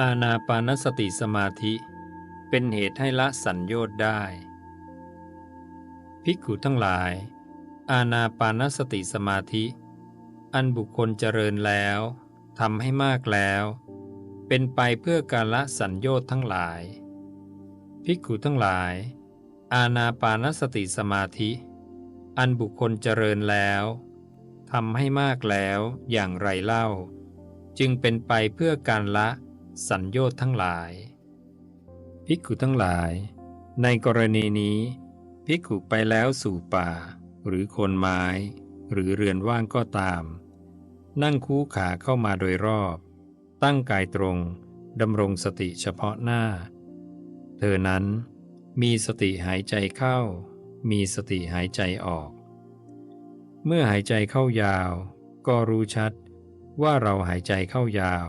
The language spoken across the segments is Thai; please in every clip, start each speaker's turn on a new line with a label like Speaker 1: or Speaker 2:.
Speaker 1: อาณาปานสติสมาธิเป็นเหตุให้ละสัญโยชน์ได้ ภิกขุทั้งหลาย อาณาปานสติสมาธิ อันบุคคลเจริญแล้วทำให้มากแล้ว เป็นไปเพื่อการละสัญโยชน์ทั้งหลาย ภิกขุทั้งหลาย อาณาปานสติสมาธิ อันบุคคลเจริญแล้วทำให้มากแล้วอย่างไรเล่า จึงเป็นไปเพื่อการละ สัญโยชน์ทั้งหลาย ภิกขุทั้งหลาย ในกรณีนี้ ภิกขุไปแล้วสู่ป่า หรือโคนไม้ หรือเรือนว่างก็ตาม นั่งคู่ขาเข้ามาโดยรอบ ตั้งกายตรงดำรงสติเฉพาะหน้า เธอนั้นมีสติหายใจเข้า มีสติหายใจออก เมื่อหายใจเข้ายาว ก็รู้ชัดว่าเราหายใจเข้ายาว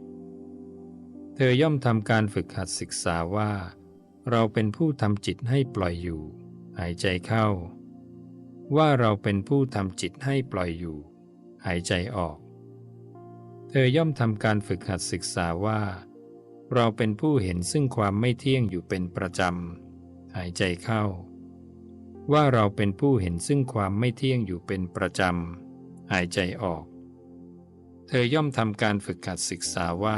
Speaker 1: เธอย่อมทำการฝึกหัดศึกษาว่า เราเป็นผู้ทำจิตให้ปล่อยอยู่ หายใจเข้า ว่าเราเป็นผู้ทำจิตให้ปล่อยอยู่ หายใจออก เธอย่อมทำการฝึกหัดศึกษาว่า เราเป็นผู้เห็นซึ่งความไม่เที่ยงอยู่เป็นประจำ หายใจเข้า ว่าเราเป็นผู้เห็นซึ่งความไม่เที่ยงอยู่เป็นประจำ หายใจออก เธอย่อมทำการฝึกหัดศึกษาว่า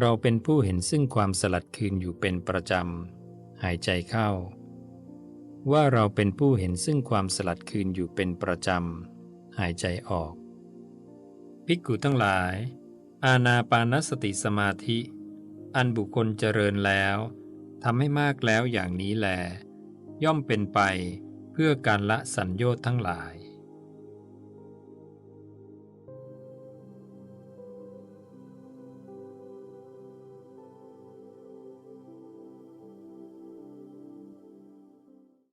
Speaker 1: เราเป็นผู้เห็นซึ่งความสลัดคืนอยู่เป็นประจำ หายใจเข้า ว่าเราเป็นผู้เห็นซึ่งความสลัดคืนอยู่เป็นประจำ หายใจออก ภิกขุทั้งหลาย อาณาปานสติสมาธิ อันบุคคลเจริญแล้วทำให้มากแล้วอย่างนี้แล ย่อมเป็นไปเพื่อการละสัญโยชน์ทั้งหลาย